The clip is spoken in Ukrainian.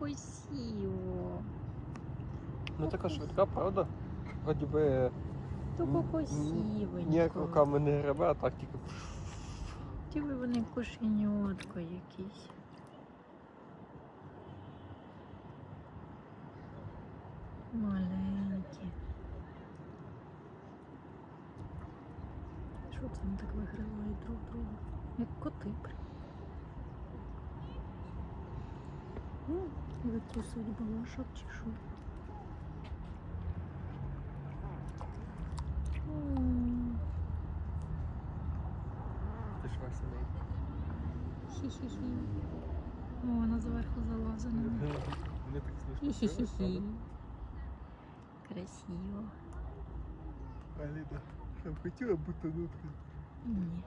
красиво. Ну така швидка, правда? Вроді би Тако м, красивенько. ніяк руками не гребе, а так тільки. Диви вони кошенятко якісь. Маленькі. Що це вони так вигравають друг друга? Як коти прям. М, Викусують балашок чи що? М, Ти ж веселий. Хі-хі-хі. О, вона зверху залазить на них. Вони так смішно. Хі-хі-хі. Красиво. Аліда, щоб хотіла бути нутки. Ні.